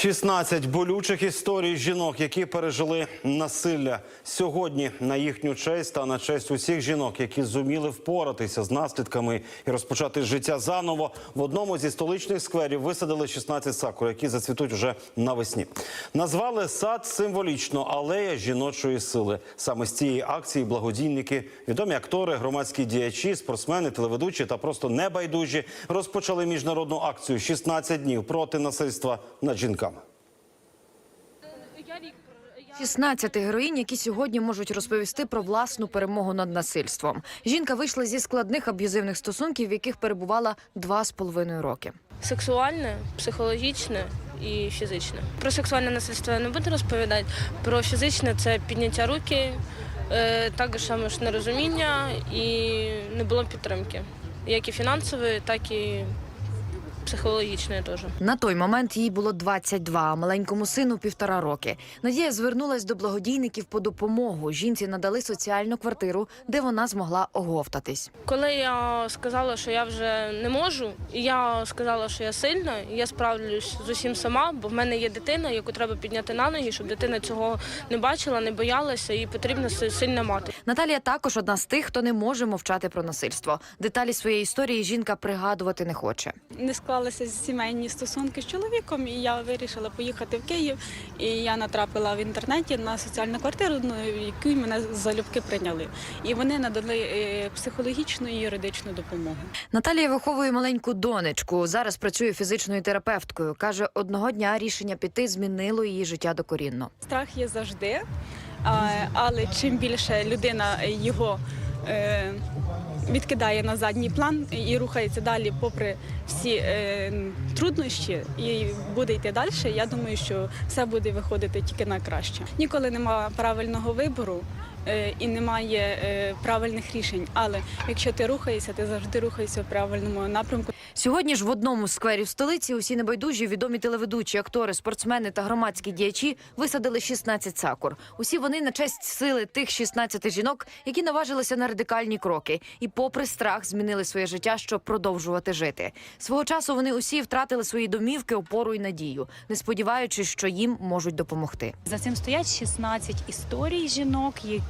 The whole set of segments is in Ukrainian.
16 болючих історій жінок, які пережили насилля сьогодні на їхню честь та на честь усіх жінок, які зуміли впоратися з наслідками і розпочати життя заново. В одному зі столичних скверів висадили 16 сакур, які зацвітуть вже навесні. Назвали сад символічно алея жіночої сили. Саме з цієї акції благодійники, відомі актори, громадські діячі, спортсмени, телеведучі та просто небайдужі розпочали міжнародну акцію «16 днів проти насильства над жінками. 16 героїнь, які сьогодні можуть розповісти про власну перемогу над насильством. Жінка вийшла зі складних аб'юзивних стосунків, в яких перебувала два з половиною роки. Сексуальне, психологічне і фізичне. Про сексуальне насильство я не буду розповідати. Про фізичне це підняття руки, е, також саме ж нерозуміння і не було підтримки. Як і фінансової, так і психологічної теж. На той момент їй було 22, а маленькому сину півтора роки. Надія звернулась до благодійників по допомогу. Жінці надали соціальну квартиру, де вона змогла оговтатись. Коли я сказала, що я вже не можу, я сказала, що я сильна, і я справлюсь з усім сама, бо в мене є дитина, яку треба підняти на ноги, щоб дитина цього не бачила, не боялася, і потрібна си- сильна мати. Наталія також одна з тих, хто не може мовчати про насильство. Деталі своєї історії жінка пригадувати не хоче. не склалися сімейні стосунки з чоловіком, і я вирішила поїхати в Київ. І я натрапила в інтернеті на соціальну квартиру, ну, яку мене залюбки прийняли. І вони надали е, психологічну і юридичну допомогу. Наталія виховує маленьку донечку. Зараз працює фізичною терапевткою. каже, одного дня рішення піти змінило її життя докорінно. Страх є завжди, але чим більше людина його е, відкидає на задній план і рухається далі, попри всі е, труднощі, і буде йти далі, я думаю, що все буде виходити тільки на краще. Ніколи немає правильного вибору. Е, І немає е, правильних рішень, але якщо ти рухаєшся, ти завжди рухаєшся в правильному напрямку. Сьогодні ж в одному з скверів столиці усі небайдужі відомі телеведучі, актори, спортсмени та громадські діячі висадили 16 сакур. Усі вони на честь сили тих 16 жінок, які наважилися на радикальні кроки, і, попри страх, змінили своє життя, щоб продовжувати жити. Свого часу вони усі втратили свої домівки, опору і надію, не сподіваючись, що їм можуть допомогти. За цим стоять 16 історій жінок, які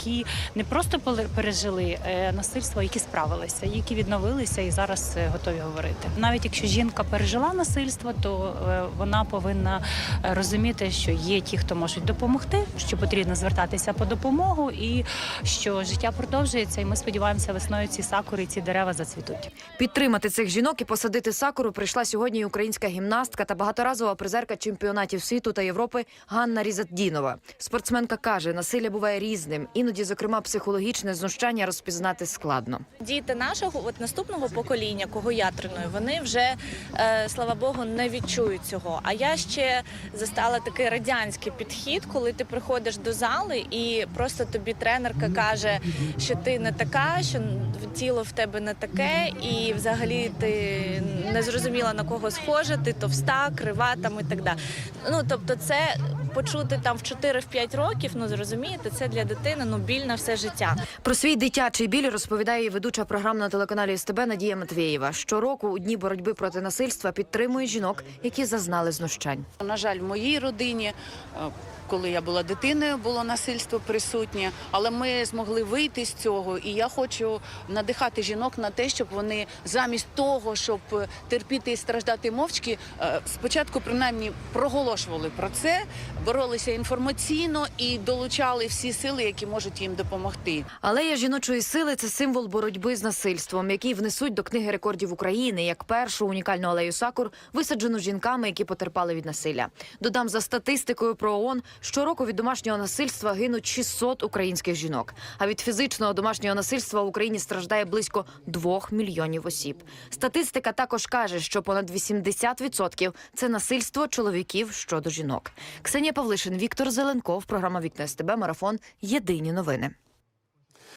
не просто пережили е, насильство, які справилися, які відновилися і зараз е, готові говорити. Навіть якщо жінка пережила насильство, то е, вона повинна розуміти, що є ті, хто можуть допомогти, що потрібно звертатися по допомогу, і що життя продовжується. І ми сподіваємося, весною ці сакури, ці дерева зацвітуть. Підтримати цих жінок і посадити сакуру прийшла сьогодні українська гімнастка та багаторазова призерка чемпіонатів світу та Європи Ганна Різатдінова. Спортсменка каже, насилля буває різним, іноді, зокрема, психологічне знущання розпізнати складно. Діти нашого от наступного покоління, кого я треную, вони вже е, слава Богу не відчують цього. А я ще застала такий радянський підхід, коли ти приходиш до зали, і просто тобі тренерка каже, що ти не така, що тіло в тебе не таке, і взагалі ти не зрозуміла на кого схожа, ти товста, крива там і так далі. Ну тобто, це почути там в 4-5 років, ну зрозумієте, це для дитини ну біль на все життя. Про свій дитячий біль розповідає ведуча програм на телеканалі СТБ Надія Матвєєва. Щороку у дні боротьби проти насильства підтримує жінок, які зазнали знущань. На жаль, в моїй родині, е, коли я була дитиною, було насильство присутнє, але ми змогли вийти з цього. І я хочу надихати жінок на те, щоб вони замість того, щоб е, терпіти і страждати мовчки, е, спочатку принаймні проголошували про це, боролися інформаційно і долучали всі сили, які можуть їм допомогти. Алея жіночої сили це символ боротьби з насильством, який внесуть до книги рекордів України як першу унікальну алею сакур, висаджену жінками, які потерпали від насилля. Додам за статистикою про ООН, щороку від домашнього насильства гинуть 600 українських жінок. А від фізичного домашнього насильства в Україні страждає близько 2 мільйонів осіб. Статистика також каже, що понад 80% – це насильство чоловіків щодо жінок. Ксенія Павлишин, Віктор Зеленков, програма Вікна СТБ, марафон. Єдині новини.